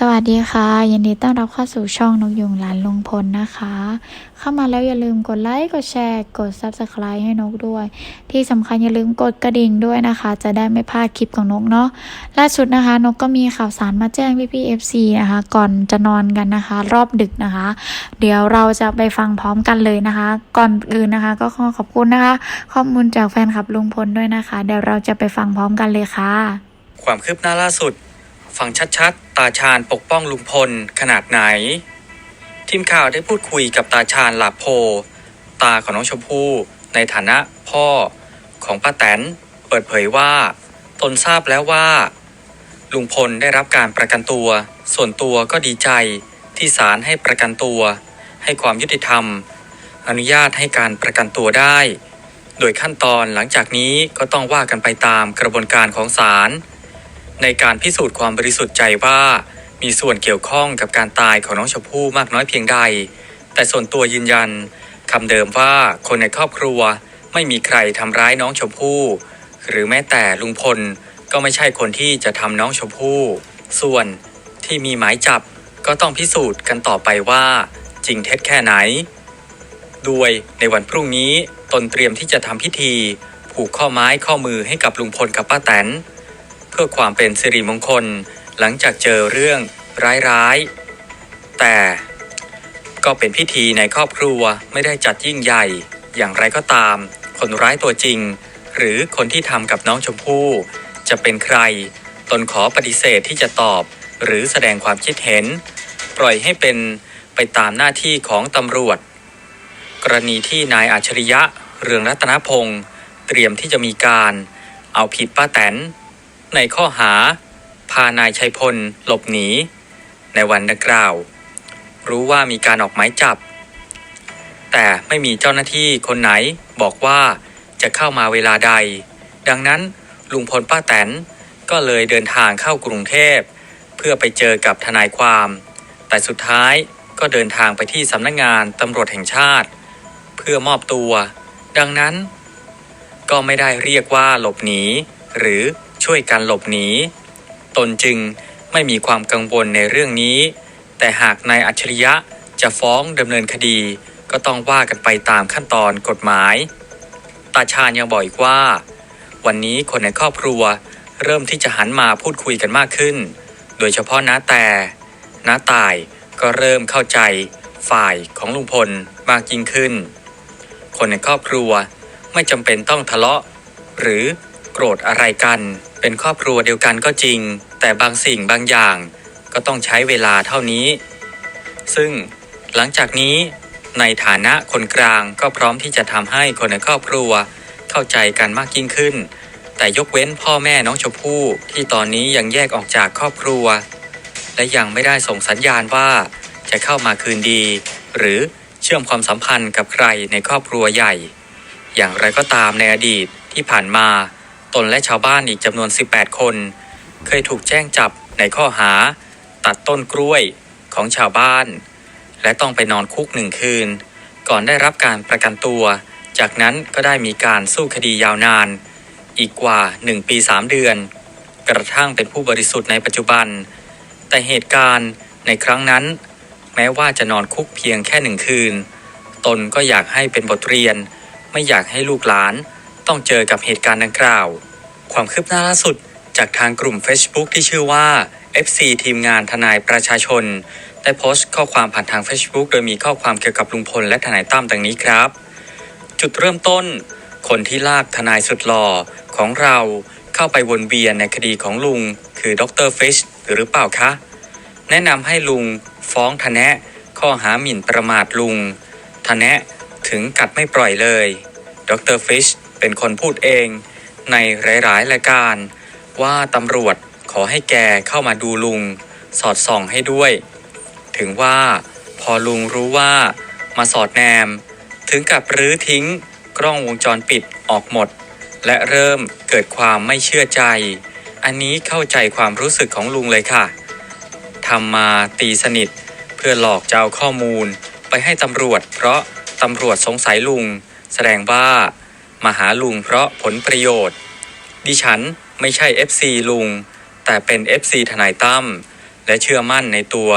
สวัสดีค่ะ ยินดีต้อนรับเข้าสู่ช่องนกยุงหลานลุงพลนะคะ เข้ามาแล้วอย่าลืมกดไลค์กดแชร์กด Subscribe ให้นกด้วย ที่สำคัญอย่าลืมกดกระดิ่งด้วยนะคะ จะได้ไม่พลาดคลิปของนกเนาะล่าสุดนะคะ นกก็มีข่าวสารมาแจ้งพี่พี่ๆ FC นะคะ ก่อนจะนอนกันนะคะ รอบดึกนะคะ เดี๋ยวเราจะไปฟังพร้อมกันเลยนะคะ ก่อนอื่นนะคะ ก็ขอขอบคุณนะคะ ข้อมูลจากแฟนคลับลุงพลด้วยนะคะ เดี๋ยวเราจะไปฟังพร้อมกันเลยค่ะ ความคืบหน้าล่าสุด ฟังชัดๆ ตาชาญปกป้องลุงพลขนาดไหน ทีมข่าวได้พูดคุยกับตาชาญหลาโพ ตาของน้องชมพู่ในฐานะพ่อของป้าแตน เปิดเผยว่า ตนทราบแล้วว่า ลุงพลได้รับการประกันตัว ส่วนตัวก็ดีใจที่ศาลให้ประกันตัว ให้ความยุติธรรม อนุญาตให้การประกันตัวได้ โดยขั้นตอนหลังจากนี้ก็ต้องว่ากันไปตามกระบวนการของศาล ในการพิสูจน์ความบริสุทธิ์ใจว่า มีส่วนเกี่ยวข้องกับการตายของน้องชมพู่มากน้อยเพียงใด แต่ส่วนตัวยืนยันคำเดิมว่าคนในครอบครัวไม่มีใครทำร้ายน้องชมพู่ หรือแม้แต่ลุงพลก็ไม่ใช่คนที่จะทำน้องชมพู่ ส่วนที่มีหมายจับก็ต้องพิสูจน์กันต่อไปว่า จริงเท็จแค่ไหน ด้วยในวันพรุ่งนี้ตนเตรียมที่จะทำพิธี ผูกข้อไม้ข้อมือให้กับลุงพลกับป้าแตน เพื่อความเป็นสิริมงคลหลังจากเจอเรื่องร้ายๆ แต่ก็เป็นพิธีในครอบครัวไม่ได้จัดยิ่งใหญ่ อย่างไรก็ตาม คนร้ายตัวจริง หรือคนที่ทำกับน้องชมพู่ จะเป็นใคร ตนขอปฏิเสธที่จะตอบ หรือแสดงความคิดเห็น ปล่อยให้เป็นไปตามหน้าที่ของตำรวจ กรณีที่นายอัจฉริยะเรืองรัตนพงศ์เตรียมที่จะมีการ เอาผิดป้าแตน ในข้อหา พานายชัยพล หลบหนี ในวันดังกล่าว รู้ว่ามีการออกหมายจับ แต่ไม่มีเจ้าหน้าที่คนไหนบอกว่าจะเข้ามาเวลาใด ดังนั้นลุงพลป้าแตนก็เลยเดินทางเข้ากรุงเทพ เพื่อไปเจอกับทนายความ แต่สุดท้ายก็เดินทางไปที่สำนักงานตำรวจแห่งชาติ เพื่อมอบตัว ดังนั้น ก็ไม่ได้เรียกว่าหลบหนี หรือ ช่วยกันหลบหนี ตนจึงไม่มีความกังวลในเรื่องนี้ แต่หากนายอัจฉริยะจะฟ้องดำเนินคดี ก็ต้องว่ากันไปตามขั้นตอนกฎหมาย ตาชาญยังบอกอีกว่า วันนี้คนในครอบครัวเริ่มที่จะหันมาพูดคุยกันมากขึ้น โดยเฉพาะน้าแต่น้าตายก็เริ่มเข้าใจฝ่ายของลุงพลมากยิ่งขึ้น คนในครอบครัวไม่จำเป็นต้องทะเลาะ หรือโกรธอะไรกัน เป็นครอบครัวเดียวกันก็จริง แต่บางสิ่งบางอย่างก็ต้องใช้เวลาเท่านี้ ซึ่งหลังจากนี้ในฐานะคนกลางก็พร้อมที่จะทำให้คนในครอบครัวเข้าใจกันมากยิ่งขึ้น แต่ยกเว้นพ่อแม่น้องชมพู่ที่ตอนนี้ยังแยกออกจากครอบครัว และยังไม่ได้ส่งสัญญาณว่าจะเข้ามาคืนดี หรือเชื่อมความสัมพันธ์กับใครในครอบครัวใหญ่ อย่างไรก็ตามในอดีตที่ผ่านมา ตนและชาวบ้านอีกจำนวน 18 คน เคยถูกแจ้งจับในข้อหา ตัดต้นกล้วยของชาวบ้าน และต้องไปนอนคุกหนึ่งคืน ก่อนได้รับการประกันตัว จากนั้นก็ได้มีการสู้คดียาวนาน อีกกว่า 1 ปี 3 เดือน กระทั่งเป็นผู้บริสุทธิ์ในปัจจุบัน แต่เหตุการณ์ในครั้งนั้น แม้ว่าจะนอนคุกเพียงแค่หนึ่งคืน ตนก็อยากให้เป็นบทเรียน ไม่อยากให้ลูกหลานต้องเจอกับเหตุการณ์ดังกล่าว ความคืบหน้าล่าสุด จากทางกลุ่ม Facebook ที่ชื่อว่า FC ทีมงานทนายประชาชน ได้โพสต์ข้อความผ่านทาง Facebook โดยมีข้อความเกี่ยวกับลุงพลและทนายตั้มดังนี้ครับ จุดเริ่มต้น คนที่ลากทนายสุดหล่อของเราเข้าไปวนเวียนในคดีของลุง คือดรฟิชหรือเปล่าคะ แนะนำให้ลุงฟ้องทนแนะข้อหาหมิ่นประมาทลุงทนแนะถึงกัดไม่ปล่อยเลย ดรฟิชเป็นคนพูดเอง ในหลายๆรายการ ว่าตำรวจขอให้แกเข้ามาดูลุง สอดส่องให้ด้วย ถึงว่าพอลุงรู้ว่ามาสอดแนม ถึงกับรื้อทิ้งกล้องวงจรปิดออกหมด และเริ่มเกิดความไม่เชื่อใจ อันนี้เข้าใจความรู้สึกของลุงเลยค่ะทำมาตีสนิท เพื่อหลอกจะเอาข้อมูล ไปให้ตำรวจ เพราะตำรวจสงสัยลุง แสดงว่า มาหาลุงเพราะผลประโยชน์ ดิฉันไม่ใช่ FC ลุง แต่เป็น FC ทนายตั้มและเชื่อมั่นในตัว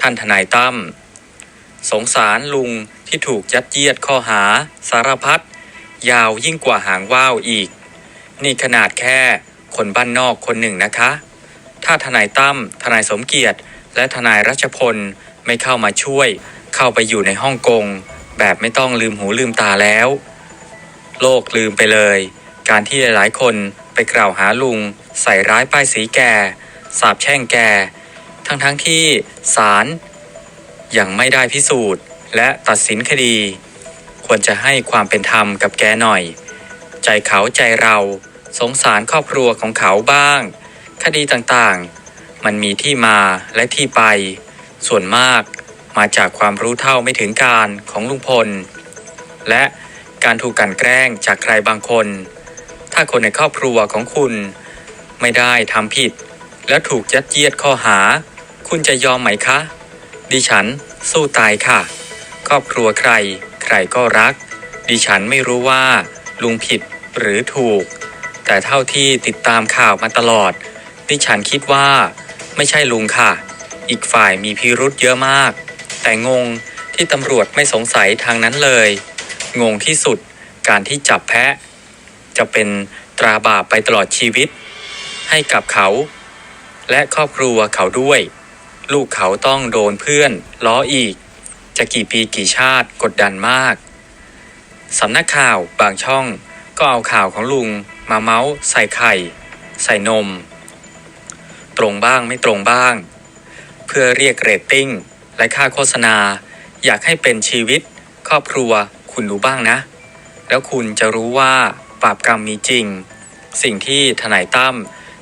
ท่านทนายตั้มสงสารลุงที่ถูกยัดเยียดข้อหา สารพัดยาวยิ่งกว่าหางว่าวอีก นี่ขนาดแค่คนบ้านนอกคนหนึ่งนะคะ ถ้าทนายตั้มทนายสมเกียรติ และทนายรัชพลไม่เข้ามาช่วย เข้าไปอยู่ในฮ่องกง แบบไม่ต้องลืมหูลืมตาแล้ว โลกลืมไปเลย การที่หลายๆคนไปกล่าวหาลุง ใส่ร้ายป้ายสีแกสาบแช่งแก ทั้งๆทที่ศาลยังไม่ได้พิสูจน์ และตัดสินคดี ควรจะให้ความเป็นธรรมกับแกหน่อย ใจเขาใจเราสงสารครอบครัวของเขาบ้าง คดีต่างๆ มันมีที่มาและที่ไป ส่วนมากมาจากความรู้เท่าไม่ถึงการของลุงพล และ การถูกกลันแกล้งจากใครบางคน ถ้าคนในครอบครัวของคุณ ไม่ได้ทำผิด แล้วถูกยัดเยียดข้อหา คุณจะยอมไหมคะ ดิฉันสู้ตายค่ะ ครอบครัวใคร ใครก็รัก ดิฉันไม่รู้ว่า ลุงผิดหรือถูก แต่เท่าที่ติดตามข่าวมาตลอด ดิฉันคิดว่า ไม่ใช่ลุงค่ะ อีกฝ่ายมีพิรุธเยอะมาก แต่งงที่ตำรวจไม่สงสัยทางนั้นเลย งงที่สุด การที่จับแพะ จะเป็นตราบาปไปตลอดชีวิต ให้กับเขา และครอบครัวเขาด้วย ลูกเขาต้องโดนเพื่อน ล้ออีก จะกี่ปีกี่ชาติกดดันมากสำนักข่าวบางช่อง ก็เอาข่าวของลุงมาเมาส์ใส่ไข่ ใส่นม ตรงบ้างไม่ตรงบ้าง เพื่อเรียกเรตติ้ง และค่าโฆษณา อยากให้เป็นชีวิต ครอบครัว คุณดูบ้างนะ แล้วคุณจะรู้ว่าบาปกรรมมีจริง สิ่งที่ทนายตั้ม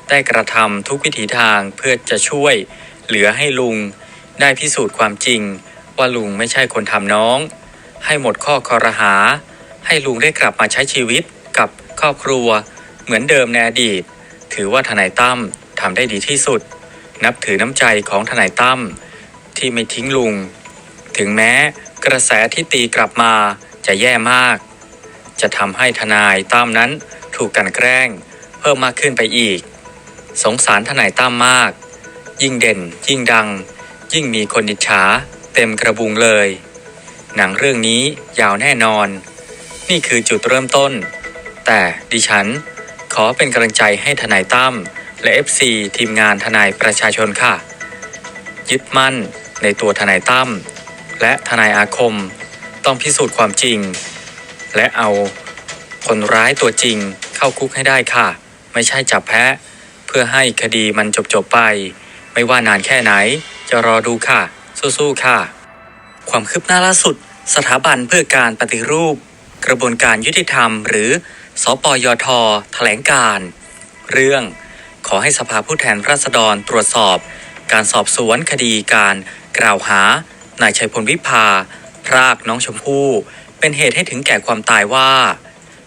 ได้กระทำทุกวิถีทางเพื่อจะช่วย เหลือให้ลุงได้พิสูจน์ความจริง ว่าลุงไม่ใช่คนทำน้อง ให้หมดข้อคอรหา ให้ลุงได้กลับมาใช้ชีวิตกับครอบครัว เหมือนเดิมในอดีต ถือว่าทนายตั้มทำได้ดีที่สุด นับถือน้ำใจของทนายตั้มที่ไม่ทิ้งลุง ถึงแม้กระแสที่ตีกลับมา จะแย่มาก จะทำให้ทนายตั้มนั้นถูกกันแกล้ง เพิ่มมากขึ้นไปอีก สงสารทนายตั้มมาก ยิ่งเด่น ยิ่งดัง ยิ่งมีคนอิจฉาเต็มกระบุงเลย หนังเรื่องนี้ยาวแน่นอน นี่คือจุดเริ่มต้น แต่ดิฉันขอเป็นกำลังใจให้ทนายตั้มและ FC ทีมงานทนายประชาชนค่ะ ยึดมั่นในตัวทนายตั้มและทนายอาคม ต้องพิสูจน์ความจริง และเอาคนร้ายตัวจริงเข้าคุกให้ได้ค่ะ ไม่ใช่จับแพะเพื่อให้คดีมันจบๆไป ไม่ว่านานแค่ไหน จะรอดูค่ะ สู้ๆค่ะ ความคืบหน้าล่าสุด สถาบันเพื่อการปฏิรูป กระบวนการยุติธรรม หรือสปยทแถลงการ เรื่องขอให้สภาผู้แทนราษฎรตรวจสอบ การสอบสวนคดีการกล่าวหานายชัยพลวิภา รากน้องชมพู่เป็นเหตุให้ถึงแก่ความตายว่า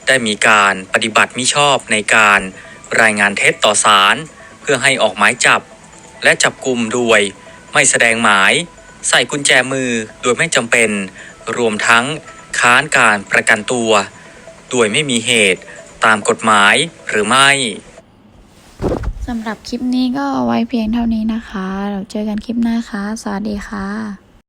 ได้มีการปฏิบัติมิชอบในการรายงานเท็จต่อศาลเพื่อให้ออกหมายจับ และจับกลุ่มโดยไม่แสดงหมาย ใส่กุญแจมือโดยไม่จำเป็น รวมทั้งค้านการประกันตัวโดยไม่มีเหตุตามกฎหมายหรือไม่สำหรับคลิปนี้ก็เอาไว้เพียงเท่านี้นะคะ เราเจอกันคลิปหน้าค่ะ สวัสดีค่ะ